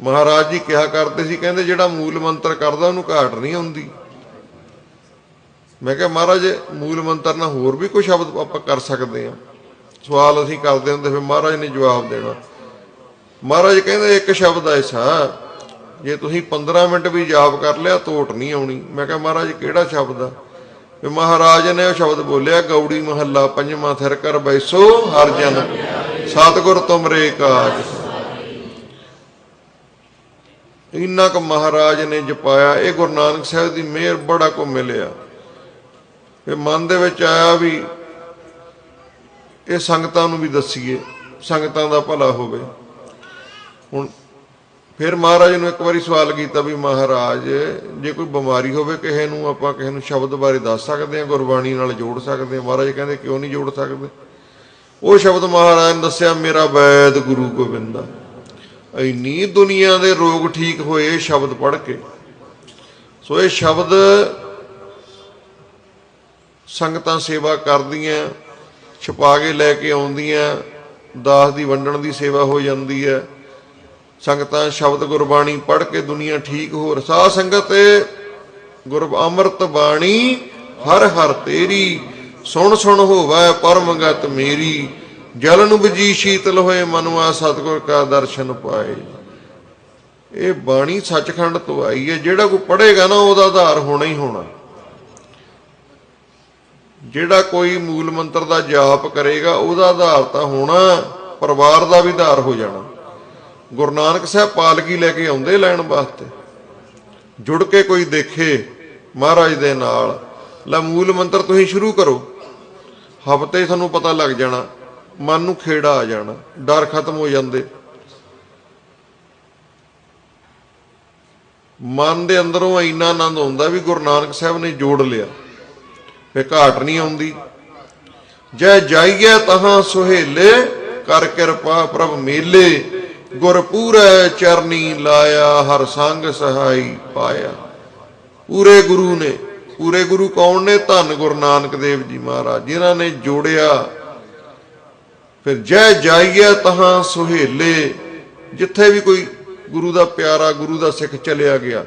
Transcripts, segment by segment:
ਮਹਾਰਾਜ ਜੀ ਕਿਹਾ ਕਰਦੇ ਸੀ, ਕਹਿੰਦੇ ਜਿਹੜਾ ਮੂਲ ਮੰਤਰ ਕਰਦਾ ਉਹਨੂੰ ਘਾਟ ਨਹੀਂ ਆਉਂਦੀ। ਮੈਂ ਕਿਹਾ, ਮਹਾਰਾਜ, ਮੂਲ ਮੰਤਰ ਨਾਲ ਹੋਰ ਵੀ ਕੋਈ ਸ਼ਬਦ ਆਪਾਂ ਕਰ ਸਕਦੇ ਹਾਂ। ਸਵਾਲ ਅਸੀਂ ਕਰਦੇ ਹੁੰਦੇ, ਫਿਰ ਮਹਾਰਾਜ ਨੇ ਜਵਾਬ ਦੇਣਾ। ਮਹਾਰਾਜ ਕਹਿੰਦੇ, ਇੱਕ ਸ਼ਬਦ ਐਸਾ ਜੇ ਤੁਸੀਂ 15 ਮਿੰਟ ਵੀ ਜਾਪ ਕਰ ਲਿਆ, ਤੋਟ ਨਹੀਂ ਆਉਣੀ। ਮੈਂ ਕਿਹਾ, ਮਹਾਰਾਜ, ਕਿਹੜਾ ਸ਼ਬਦ ਆ? ਵੀ ਮਹਾਰਾਜ ਨੇ ਉਹ ਸ਼ਬਦ ਬੋਲਿਆ, ਗੌੜੀ ਮਹੱਲਾ ਪੰਜਵਾਂ ਥਿਰ ਕਰ ਬੈਸੋ, ਹਰ ਜਨ ਸਤਿਗੁਰ ਤੁਮਰੇ ਕਾਜ। ਇੰਨਾ ਕੁ ਮਹਾਰਾਜ ਨੇ ਜਪਾਇਆ, ਇਹ ਗੁਰੂ ਨਾਨਕ ਸਾਹਿਬ ਦੀ ਮਿਹਰ ਬੜਾ ਕੋ ਮਿਲਿਆ। ਇਹ ਮਨ ਦੇ ਵਿੱਚ ਆਇਆ ਵੀ ਇਹ ਸੰਗਤਾਂ ਨੂੰ ਵੀ ਦੱਸੀਏ, ਸੰਗਤਾਂ ਦਾ ਭਲਾ ਹੋਵੇ। ਹੁਣ ਫਿਰ ਮਹਾਰਾਜ ਨੂੰ ਇੱਕ ਵਾਰੀ ਸਵਾਲ ਕੀਤਾ ਵੀ ਮਹਾਰਾਜ, ਜੇ ਕੋਈ ਬਿਮਾਰੀ ਹੋਵੇ ਕਿਸੇ ਨੂੰ, ਆਪਾਂ ਕਿਸੇ ਨੂੰ ਸ਼ਬਦ ਬਾਰੇ ਦੱਸ ਸਕਦੇ ਹਾਂ, ਗੁਰਬਾਣੀ ਨਾਲ ਜੋੜ ਸਕਦੇ ਹਾਂ। ਮਹਾਰਾਜ ਕਹਿੰਦੇ ਕਿਉਂ ਨਹੀਂ ਜੋੜ ਸਕਦੇ? ਉਹ ਸ਼ਬਦ ਮਹਾਰਾਜ ਨੇ ਦੱਸਿਆ, ਮੇਰਾ ਵੈਦ ਗੁਰੂ ਗੋਬਿੰਦਾ। ਇੰਨੀ ਦੁਨੀਆ ਦੇ ਰੋਗ ਠੀਕ ਹੋਏ ਸ਼ਬਦ ਪੜ੍ਹ ਕੇ। ਸੋ ਇਹ ਸ਼ਬਦ ਸੰਗਤਾਂ ਸੇਵਾ ਕਰਦੀਆਂ, ਛਪਾ ਕੇ ਲੈ ਕੇ ਆਉਂਦੀਆਂ, ਦਾਸ ਦੀ ਵੰਡਣ ਦੀ ਸੇਵਾ ਹੋ ਜਾਂਦੀ ਹੈ। ਸੰਗਤਾਂ ਸ਼ਬਦ ਗੁਰਬਾਣੀ ਪੜ੍ਹ ਕੇ ਦੁਨੀਆ ਠੀਕ ਹੋ ਰਸਾ ਸੰਗਤ ਗੁਰ ਅੰਮ੍ਰਿਤ ਬਾਣੀ, ਹਰ ਹਰ ਤੇਰੀ, ਸੁਣ ਸੁਣ ਹੋਵੇ ਪਰਮਗਤ ਮੇਰੀ। ਜਲ ਨੂੰ ਬਜੀ ਸ਼ੀਤਲ ਹੋਏ ਮਨਵਾ ਸਤਿਗੁਰ ਕਾ ਦਰਸ਼ਨ ਪਾਏ। ਇਹ ਬਾਣੀ ਸੱਚਖੰਡ ਤੋਂ ਆਈ ਹੈ, ਜਿਹੜਾ ਕੋਈ ਪੜ੍ਹੇਗਾ ਨਾ ਉਹਦਾ ਆਧਾਰ ਹੋਣਾ ਹੀ ਹੋਣਾ। ਜਿਹੜਾ ਕੋਈ ਮੂਲ ਮੰਤਰ ਦਾ ਜਾਪ ਕਰੇਗਾ, ਉਹਦਾ ਆਧਾਰ ਤਾਂ ਹੋਣਾ, ਪਰਿਵਾਰ ਦਾ ਵੀ ਆਧਾਰ ਹੋ ਜਾਣਾ। ਗੁਰੂ ਨਾਨਕ ਸਾਹਿਬ ਪਾਲਕੀ ਲੈ ਕੇ ਆਉਂਦੇ ਲੈਣ ਵਾਸਤੇ। ਜੁੜ ਕੇ ਕੋਈ ਦੇਖੇ ਮਹਾਰਾਜ ਦੇ ਨਾਲ, ਲੈ ਮੂਲ ਮੰਤਰ ਤੁਸੀਂ ਸ਼ੁਰੂ ਕਰੋ। ਹਫ਼ਤੇ ਤੁਹਾਨੂੰ ਪਤਾ ਲੱਗ ਜਾਣਾ ਮਨ ਨੂੰ ਖੇੜਾ ਆ ਜਾਣਾ, ਡਰ ਖਤਮ ਹੋ ਜਾਂਦੇ। ਮਨ ਦੇ ਅੰਦਰੋਂ ਇੰਨਾ ਆਨੰਦ ਆਉਂਦਾ ਵੀ ਗੁਰੂ ਨਾਨਕ ਸਾਹਿਬ ਨੇ ਜੋੜ ਲਿਆ। ਫੇ ਘਾਟ ਨਹੀਂ ਆਉਂਦੀ। ਜੈ ਜਾਈਏ ਤਹਾਂ ਸੁਹੇਲੇ, ਕਰ ਕਿਰਪਾ ਪ੍ਰਭ ਮੇਲੇ। ਗੁਰ ਪੂਰੈ ਚਰਨੀ ਲਾਇਆ, ਹਰ ਸੰਗ ਸਹਾਈ ਪਾਇਆ। ਪੂਰੇ ਗੁਰੂ ਨੇ, ਪੂਰੇ ਗੁਰੂ ਕੌਣ ਨੇ? ਧੰਨ ਗੁਰੂ ਨਾਨਕ ਦੇਵ ਜੀ ਮਹਾਰਾਜ, ਜਿਨ੍ਹਾਂ ਨੇ ਜੋੜਿਆ ਫਿਰ ਜੈ ਜਾਈਏ ਤਹਾਂ ਸੁਹੇਲੇ, ਜਿੱਥੇ ਵੀ ਕੋਈ ਗੁਰੂ ਦਾ ਪਿਆਰਾ, ਗੁਰੂ ਦਾ ਸਿੱਖ ਚਲਿਆ ਗਿਆ,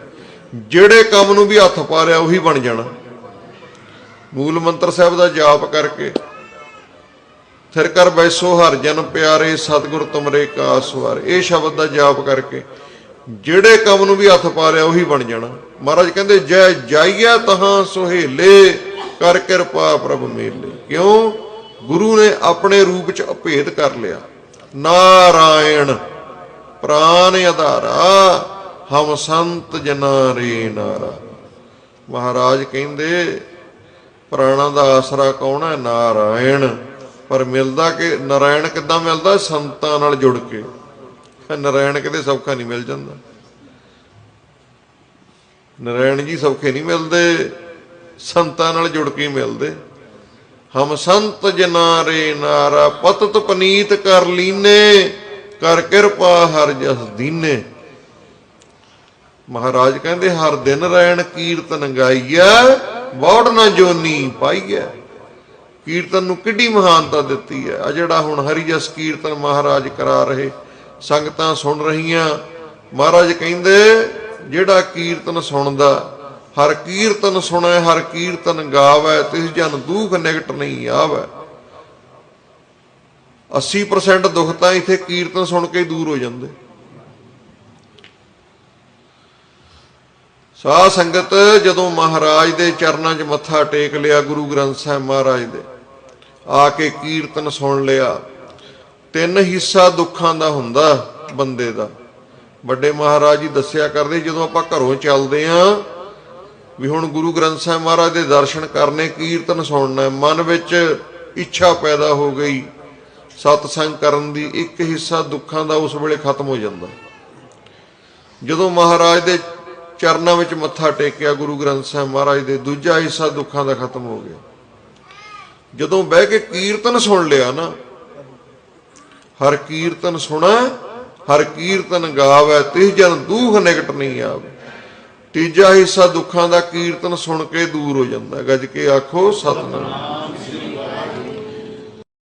ਜਿਹੜੇ ਕੰਮ ਨੂੰ ਵੀ ਹੱਥ ਪਾ ਲਿਆ ਉਹੀ ਬਣ ਜਾਣਾ। ਮੂਲ ਮੰਤਰ ਸਾਹਿਬ ਦਾ ਜਾਪ ਕਰਕੇ ਥਿਰ ਕਰ ਬੈਸੋ ਹਰ ਜਨ ਪਿਆਰੇ, ਸਤਿਗੁਰ ਤੁਮਰੇ ਕਾ ਸਵਾਰ ਇਹ ਸ਼ਬਦ ਦਾ ਜਾਪ ਕਰਕੇ ਜਿਹੜੇ ਕੰਮ ਨੂੰ ਵੀ ਹੱਥ ਪਾ ਲਿਆ ਉਹੀ ਬਣ ਜਾਣਾ। ਮਹਾਰਾਜ ਕਹਿੰਦੇ, ਜੈ ਜਾਈਆ ਤਹਾਂ ਸੁਹੇਲੇ, ਕਰ ਕਿਰਪਾ ਪ੍ਰਭ ਮੇਲੇ। ਕਿਉਂ? ਗੁਰੂ ਨੇ ਆਪਣੇ ਰੂਪ ਚ ਅਭੇਦ ਕਰ ਲਿਆ। ਨਾਰਾਇਣ, ਪ੍ਰਾਨ ਆਧਾਰਾ, ਹਮ ਸੰਤ ਜਨਾ ਰੇ ਨਾਰਾ। ਮਹਾਰਾਜ ਕਹਿੰਦੇ ਪ੍ਰਾਣਾ ਦਾ ਆਸਰਾ ਕੌਣ ਹੈ? ਨਾਰਾਇਣ। ਪਰ ਮਿਲਦਾ ਕਿ ਨਾਰਾਇਣ ਕਿੱਦਾਂ ਮਿਲਦਾ? ਸੰਤਾਂ ਨਾਲ ਜੁੜ ਕੇ। ਨਾਰਾਇਣ ਕਿਤੇ ਸੌਖਾ ਨਹੀਂ ਮਿਲ ਜਾਂਦਾ। ਨਾਰਾਇਣ ਜੀ ਸੌਖੇ ਨਹੀਂ ਮਿਲਦੇ, ਸੰਤਾਂ ਨਾਲ ਜੁੜ ਕੇ ਮਿਲਦੇ। ਹਮ ਸੰਤ ਜਨਾ ਨਾਰਾ ਪਤਤ ਪਨੀਤ ਕਰ ਲੀਨੇ, ਕਰ ਕਿਰਪਾ ਹਰ ਜਸ ਦੀਨੇ। ਮਹਾਰਾਜ ਕਹਿੰਦੇ, ਹਰ ਦਿਨ ਰਹਿਣ ਕੀਰਤਨ ਗਾਈਐ ਬੌੜ ਨਾ ਜੋਨੀ ਪਾਈਐ। ਕੀਰਤਨ ਨੂੰ ਕਿੱਡੀ ਮਹਾਨਤਾ ਦਿੱਤੀ ਹੈ ਆ ਜਿਹੜਾ ਹੁਣ ਹਰੀ ਜਸ ਕੀਰਤਨ ਮਹਾਰਾਜ ਕਰਾ ਰਹੇ, ਸੰਗਤਾਂ ਸੁਣ ਰਹੀਆਂ, ਮਹਾਰਾਜ ਕਹਿੰਦੇ, ਜਿਹੜਾ ਕੀਰਤਨ ਸੁਣਦਾ ਹਰ ਕੀਰਤਨ ਸੁਣੈ, ਹਰ ਕੀਰਤਨ ਗਾਵੇ, ਤਿਸ ਜਨ ਦੁਖ ਨਿਕਟ ਨਹੀਂ ਆਵੇ। 80% ਦੁੱਖ ਤਾਂ ਇੱਥੇ ਕੀਰਤਨ ਸੁਣ ਕੇ ਦੂਰ ਹੋ ਜਾਂਦੇ। ਸਾਧ ਸੰਗਤ, ਜਦੋਂ ਮਹਾਰਾਜ ਦੇ ਚਰਨਾਂ 'ਚ ਮੱਥਾ ਟੇਕ ਲਿਆ, ਗੁਰੂ ਗ੍ਰੰਥ ਸਾਹਿਬ ਮਹਾਰਾਜ ਦੇ, ਆ ਕੇ ਕੀਰਤਨ ਸੁਣ ਲਿਆ, ਤਿੰਨ ਹਿੱਸਾ ਦੁੱਖਾਂ ਦਾ ਹੁੰਦਾ ਬੰਦੇ ਦਾ। ਵੱਡੇ ਮਹਾਰਾਜ ਜੀ ਦੱਸਿਆ ਕਰਦੇ, ਜਦੋਂ ਆਪਾਂ ਘਰੋਂ ਚੱਲਦੇ ਆਂ ਵੀ ਹੁਣ ਗੁਰੂ ਗ੍ਰੰਥ ਸਾਹਿਬ ਮਹਾਰਾਜ ਦੇ ਦਰਸ਼ਨ ਕਰਨੇ, ਕੀਰਤਨ ਸੁਣਨਾ, ਮਨ ਵਿੱਚ ਇੱਛਾ ਪੈਦਾ ਹੋ ਗਈ। ਸਤਸੰਗ ਕਰਨ ਦੀ ਇੱਕ ਹਿੱਸਾ ਦੁੱਖਾਂ ਦਾ ਉਸ ਵੇਲੇ ਖਤਮ ਹੋ ਜਾਂਦਾ। ਜਦੋਂ ਮਹਾਰਾਜ ਦੇ ਚਰਨਾਂ ਵਿੱਚ ਮੱਥਾ ਟੇਕਿਆ ਗੁਰੂ ਗ੍ਰੰਥ ਸਾਹਿਬ ਮਹਾਰਾਜ ਦੇ, ਦੂਜਾ ਹਿੱਸਾ ਦੁੱਖਾਂ ਦਾ ਖਤਮ ਹੋ ਗਿਆ। ਜਦੋਂ ਬਹਿ ਕੇ ਕੀਰਤਨ ਸੁਣ ਲਿਆ ਨਾ, ਹਰ ਕੀਰਤਨ ਸੁਣਾ, ਹਰ ਕੀਰਤਨ ਗਾਵੇ, ਤਿਸ ਜਨ ਦੂਖ ਨਿਕਟ ਨਹੀਂ ਆਵੇ। ਤੀਜਾ ਹਿੱਸਾ ਦੁੱਖਾਂ ਦਾ ਕੀਰਤਨ ਸੁਣ ਕੇ ਦੂਰ ਹੋ ਜਾਂਦਾ ਗੱਜ ਕੇ ਆਖੋ ਸਤਨਾਮ।